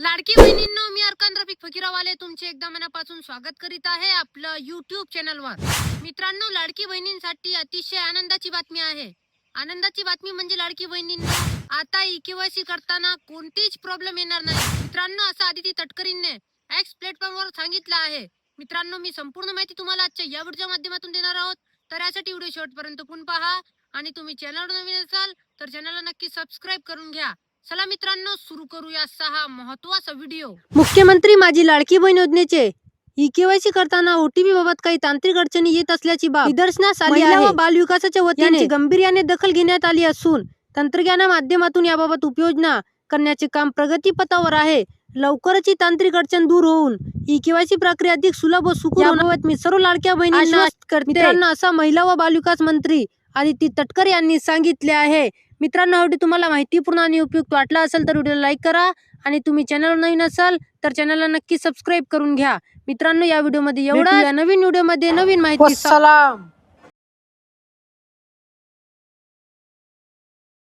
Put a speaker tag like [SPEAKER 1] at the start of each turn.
[SPEAKER 1] लाडकी बहिणींनो मी अर्कांद्र रफिक फकीरावाले तुमचे एकदा मनापासून स्वागत करीत आहे आपलं युट्यूब चॅनलवर मित्रांनो लाडकी बहिणींसाठी अतिशय आनंदाची बातमी आहे. आनंदाची बातमी म्हणजे लाडकी बहिणींना आता ई केवायसी करताना कोणतीच प्रॉब्लेम येणार नाही. मित्रांनो असं आदिती तटकरींनी एक्स प्लॅटफॉर्मवर सांगितलं आहे. मित्रांनो मी संपूर्ण माहिती तुम्हाला आजच्या या व्हिडिओच्या माध्यमातून देणार आहोत. तर यासाठी व्हिडिओ शेवटपर्यंत पुन्हा पहा. आणि तुम्ही चॅनलवर नवीन असाल तर चॅनलला नक्की सबस्क्राईब करून घ्या. चला मित्रांनो सुरू करूया सहा महत्त्वाचा व्हिडिओ
[SPEAKER 2] मुख्यमंत्री माझी लाडकी बहीण योजनेचे ई केवायसी करताना ओटीपी बाबत काही तांत्रिक अडचणी येत असल्याची बाब निदर्शनास आली
[SPEAKER 1] महिला
[SPEAKER 2] आहे.
[SPEAKER 1] व
[SPEAKER 2] बाल विकासाच्या वतीने गंभीर्याने दखल घेण्यात आली असून तंत्रज्ञाना माध्यमातून याबाबत उपाययोजना करण्याचे काम प्रगतीपथावर आहे. लवकरच ही तांत्रिक अडचण दूर होऊन ई केवायसी प्रक्रिया अधिक सुलभ व याबाबत मी सर्व लाडक्या बहिणींना असा महिला व बालविकास मंत्री आदिती तटकर यांनी सांगितले आहे. मित्रांनो आवडी तुम्हाला माहितीपूर्ण आणि उपयुक्त वाटला असेल तर व्हिडिओला लाईक करा आणि तुम्ही चॅनलवर नवीन असाल तर चॅनलला नक्की सबस्क्राईब करून घ्या. मित्रांनो या व्हिडिओमध्ये एवढा नवीन व्हिडिओमध्ये नवीन माहिती
[SPEAKER 3] वस्सलाम.